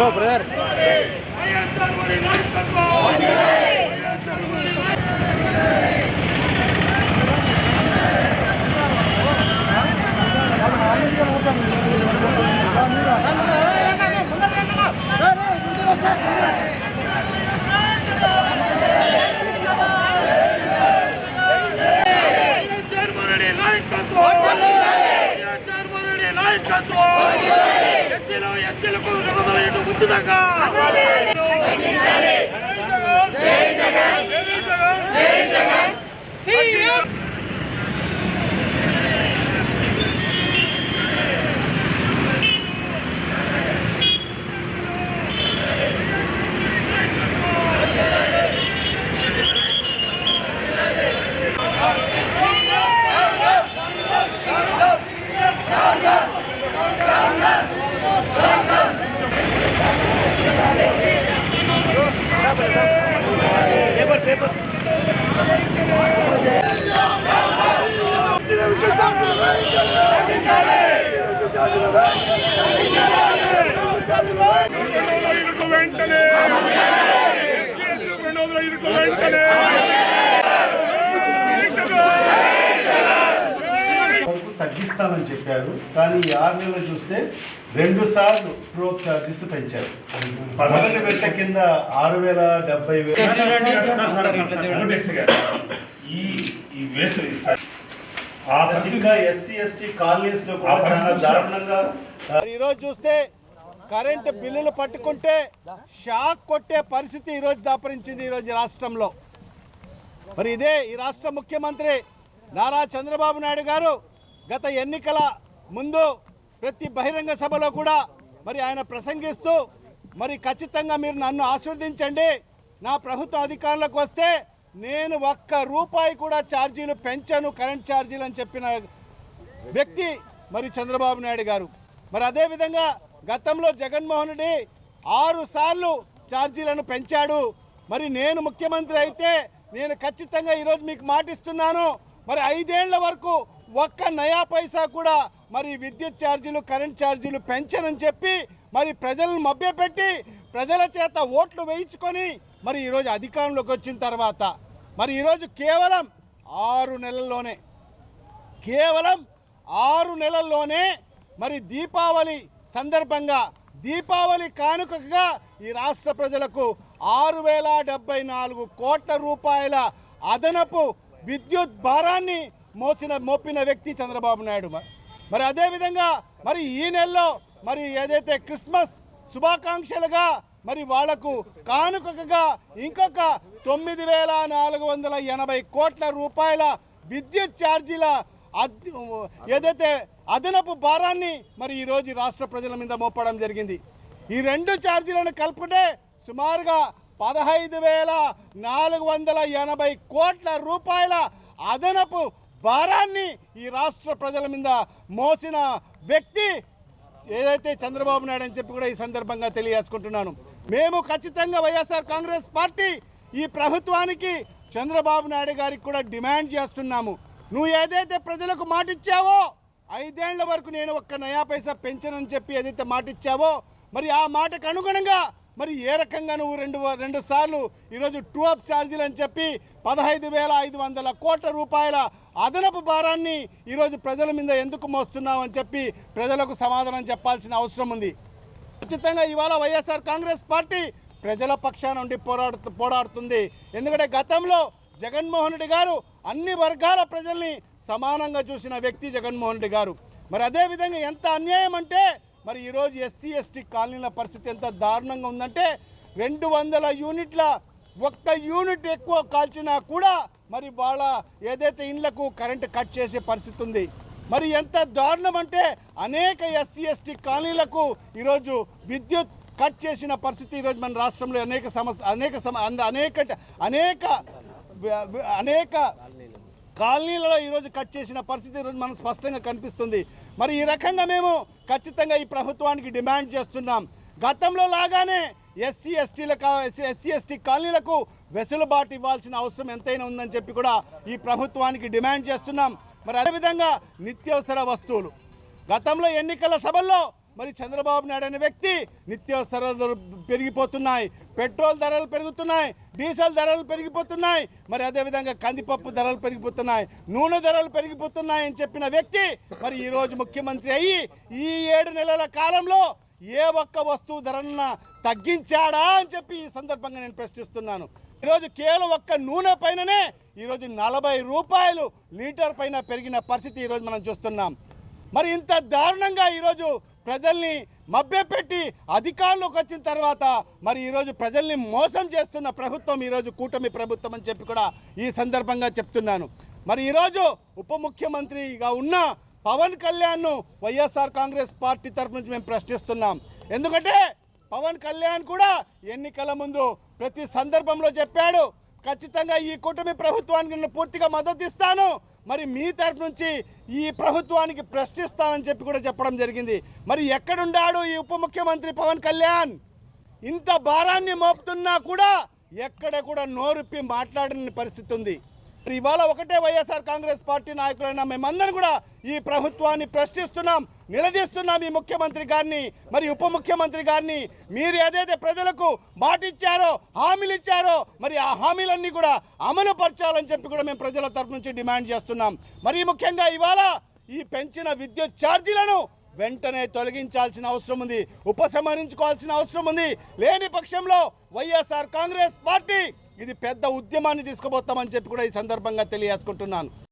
Hello brother చైర్మనుడి నాయకత్వం! చైర్మనుడి నాయకత్వం ఎస్సీలు ఎస్టీలకు రెండు వందల ఏడు ఉచితంగా వెంటనే రెండు వందల ఇరుకు వెంటనే తగ్గిస్తామని చెప్పారు కానీ ఈ ఆరు నెలలు చూస్తే రెండు సార్లు ప్రోప్ ఛార్జెస్ పెంచారు. మొదటి వేల కింద ఆరు వేల డెబ్బై వేలు. ఈ వేసవి ఆ ఇంకా ఎస్సీ ఎస్టీ కాలనీస్లో కూడా చాలా దారుణంగా మరి ఈరోజు చూస్తే కరెంటు బిల్లులు పట్టుకుంటే షాక్ కొట్టే పరిస్థితి ఈరోజు దాపరించింది ఈరోజు రాష్ట్రంలో. మరి ఇదే ఈ రాష్ట్ర ముఖ్యమంత్రి నారా చంద్రబాబు నాయుడు గారు గత ఎన్నికల ముందు ప్రతి బహిరంగ సభలో కూడా మరి ఆయన ప్రసంగిస్తూ మరి ఖచ్చితంగా మీరు నన్ను ఆశీర్వదించండి. నా ప్రభుత్వ అధికారంలోకి వస్తే నేను ఒక్క రూపాయి కూడా ఛార్జీలు పెంచను కరెంట్ ఛార్జీలు అని చెప్పిన వ్యక్తి మరి చంద్రబాబు నాయుడు గారు. మరి అదేవిధంగా గతంలో జగన్మోహన్ రెడ్డి ఆరు సార్లు ఛార్జీలను పెంచాడు. మరి నేను ముఖ్యమంత్రి అయితే నేను ఖచ్చితంగా ఈరోజు మీకు మాటిస్తున్నాను. మరి ఐదేళ్ళ వరకు ఒక్క నయా పైసా కూడా మరి విద్యుత్ ఛార్జీలు కరెంట్ ఛార్జీలు పెంచనని చెప్పి మరి ప్రజలను మభ్యపెట్టి ప్రజల చేత ఓట్లు వేయించుకొని మరి ఈరోజు అధికారంలోకి వచ్చిన తర్వాత మరి ఈరోజు కేవలం ఆరు నెలల్లోనే కేవలం ఆరు నెలల్లోనే మరి దీపావళి సందర్భంగా దీపావళి కానుకగా ఈ రాష్ట్ర ప్రజలకు ఆరు వేల డెబ్బై నాలుగు కోట్ల రూపాయల అదనపు విద్యుత్ భారాన్ని మోసిన మోపిన వ్యక్తి చంద్రబాబు నాయుడు మరి అదేవిధంగా మరి ఈ నెలలో మరి ఏదైతే క్రిస్మస్ శుభాకాంక్షలుగా మరి వాళ్ళకు కానుకగా ఇంకొక తొమ్మిది వేల నాలుగు వందల ఎనభై కోట్ల రూపాయల విద్యుత్ ఛార్జీల ఏదైతే అదనపు భారాన్ని మరి ఈరోజు రాష్ట్ర ప్రజల మీద మోపడం జరిగింది. ఈ రెండు ఛార్జీలను కలుపుకుంటే సుమారుగా పదహైదు వేల నాలుగు వందల ఎనభై కోట్ల రూపాయల అదనపు భారాన్ని ఈ రాష్ట్ర ప్రజల మీద మోసిన వ్యక్తి ఏదైతే చంద్రబాబు నాయుడు అని చెప్పి కూడా ఈ సందర్భంగా తెలియజేసుకుంటున్నాను. మేము ఖచ్చితంగా వైఎస్ఆర్ కాంగ్రెస్ పార్టీ ఈ ప్రభుత్వానికి చంద్రబాబు నాయుడు గారికి కూడా డిమాండ్ చేస్తున్నాము. నువ్వు ఏదైతే ప్రజలకు మాటిచ్చావో ఐదేళ్ళ వరకు నేను ఒక్క నయా పైసా పెంచనని చెప్పి ఏదైతే మాటిచ్చావో మరి ఆ మాటకు అనుగుణంగా మరి ఏ రకంగా నువ్వు రెండు రెండు సార్లు ఈరోజు టూ అప్ ఛార్జీలు అని చెప్పి పదహైదు వేల ఐదు వందల కోట్ల రూపాయల అదనపు భారాన్ని ఈరోజు ప్రజల మీద ఎందుకు మోస్తున్నావు అని చెప్పి ప్రజలకు సమాధానం చెప్పాల్సిన అవసరం ఉంది. ఖచ్చితంగా ఇవాళ వైఎస్ఆర్ కాంగ్రెస్ పార్టీ ప్రజల పక్షాన నుండి పోరాడు పోరాడుతుంది. ఎందుకంటే గతంలో జగన్మోహన్ రెడ్డి గారు అన్ని వర్గాల ప్రజల్ని సమానంగా చూసిన వ్యక్తి జగన్మోహన్ రెడ్డి గారు. మరి అదేవిధంగా ఎంత అన్యాయం అంటే మరి ఈరోజు ఎస్సీ ఎస్టీ కాలనీల పరిస్థితి ఎంత దారుణంగా ఉందంటే రెండు వందల యూనిట్ల ఒక్క యూనిట్ ఎక్కువ కాల్చినా కూడా మరి వాళ్ళ ఏదైతే ఇండ్లకు కరెంటు కట్ చేసే పరిస్థితి ఉంది. మరి ఎంత దారుణం అంటే అనేక ఎస్సీ ఎస్టీ కాలనీలకు ఈరోజు విద్యుత్ కట్ చేసిన పరిస్థితి ఈరోజు మన రాష్ట్రంలో అనేక సమస్య అనేక సమ అంద- అనేక అనేక అనేక కాలనీలలో ఈరోజు కట్ చేసిన పరిస్థితి ఈరోజు మనం స్పష్టంగా కనిపిస్తుంది. మరి ఈ రకంగా మేము ఖచ్చితంగా ఈ ప్రభుత్వానికి డిమాండ్ చేస్తున్నాం. గతంలో లాగానే ఎస్సీ ఎస్టీలకు ఎస్సీ ఎస్టీ కాలనీలకు వెసులుబాటు ఇవ్వాల్సిన అవసరం ఎంతైనా ఉందని చెప్పి కూడా ఈ ప్రభుత్వానికి డిమాండ్ చేస్తున్నాం. మరి అదేవిధంగా నిత్యావసర వస్తువులు. గతంలో ఎన్నికల సభల్లో మరి చంద్రబాబు నాయుడు అనే వ్యక్తి నిత్యావసర ధరలు పెరిగిపోతున్నాయి. పెట్రోల్ ధరలు పెరుగుతున్నాయి. డీజిల్ ధరలు పెరిగిపోతున్నాయి. మరి అదేవిధంగా కందిపప్పు ధరలు పెరిగిపోతున్నాయి. నూనె ధరలు పెరిగిపోతున్నాయి అని చెప్పిన వ్యక్తి మరి ఈరోజు ముఖ్యమంత్రి అయ్యి ఈ ఏడు నెలల కాలంలో ఏ ఒక్క వస్తువు ధరన్న తగ్గించాడా అని చెప్పి ఈ సందర్భంగా నేను ప్రశ్నిస్తున్నాను. ఈరోజు కేవలం ఒక్క నూనె పైననే ఈరోజు నలభై రూపాయలు లీటర్ పైన పెరిగిన పరిస్థితి ఈరోజు మనం చూస్తున్నాం. మరి ఇంత దారుణంగా ఈరోజు ప్రజల్ని మభ్యపెట్టి అధికారంలోకి వచ్చిన తర్వాత మరి ఈరోజు ప్రజల్ని మోసం చేస్తున్న ప్రభుత్వం ఈరోజు కూటమి ప్రభుత్వం అని చెప్పి కూడా ఈ సందర్భంగా చెప్తున్నాను. మరి ఈరోజు ఉప ముఖ్యమంత్రిగా ఉన్న పవన్ కళ్యాణ్ను వైఎస్ఆర్ కాంగ్రెస్ పార్టీ తరఫు నుంచి మేము ప్రశ్నిస్తున్నాం. ఎందుకంటే పవన్ కళ్యాణ్ కూడా ఎన్నికల ముందు ప్రతి సందర్భంలో చెప్పాడు ఖచ్చితంగా ఈ కూటమి ప్రభుత్వానికి నేను పూర్తిగా మద్దతు ఇస్తాను. మరి మీ తరఫు నుంచి ఈ ప్రభుత్వానికి ప్రశ్నిస్తానని చెప్పి కూడా చెప్పడం జరిగింది. మరి ఎక్కడున్నాడు ఈ ఉప ముఖ్యమంత్రి పవన్ కళ్యాణ్? ఇంత భారాన్ని మోపుతున్నా కూడా ఎక్కడ కూడా నోరుప్పి మాట్లాడని పరిస్థితి ఉంది. ఇవాళ ఒకటే వైఎస్ఆర్ కాంగ్రెస్ పార్టీ నాయకులైన మేమందరం కూడా ఈ ప్రభుత్వాన్ని ప్రశ్నిస్తున్నాం నిలదీస్తున్నాం ఈ ముఖ్యమంత్రి గారిని మరి ఉప ముఖ్యమంత్రి గారిని. మీరు ఏదైతే ప్రజలకు మాటిచ్చారో హామీలు ఇచ్చారో మరి ఆ హామీలన్నీ కూడా అమలు పరచాలని చెప్పి కూడా మేము ప్రజల తరఫు నుంచి డిమాండ్ చేస్తున్నాం. మరి ముఖ్యంగా ఇవాళ ఈ పెంచిన విద్యుత్ ఛార్జీలను వెంటనే తొలగించాల్సిన అవసరం ఉంది ఉపసంహరించుకోవాల్సిన అవసరం ఉంది. లేని పక్షంలో వైఎస్ఆర్ కాంగ్రెస్ పార్టీ ఇది పెద్ద ఉద్యమాన్ని తీసుకుపోతామని చెప్పి కూడా ఈ సందర్భంగా తెలియజేసుకుంటున్నాను.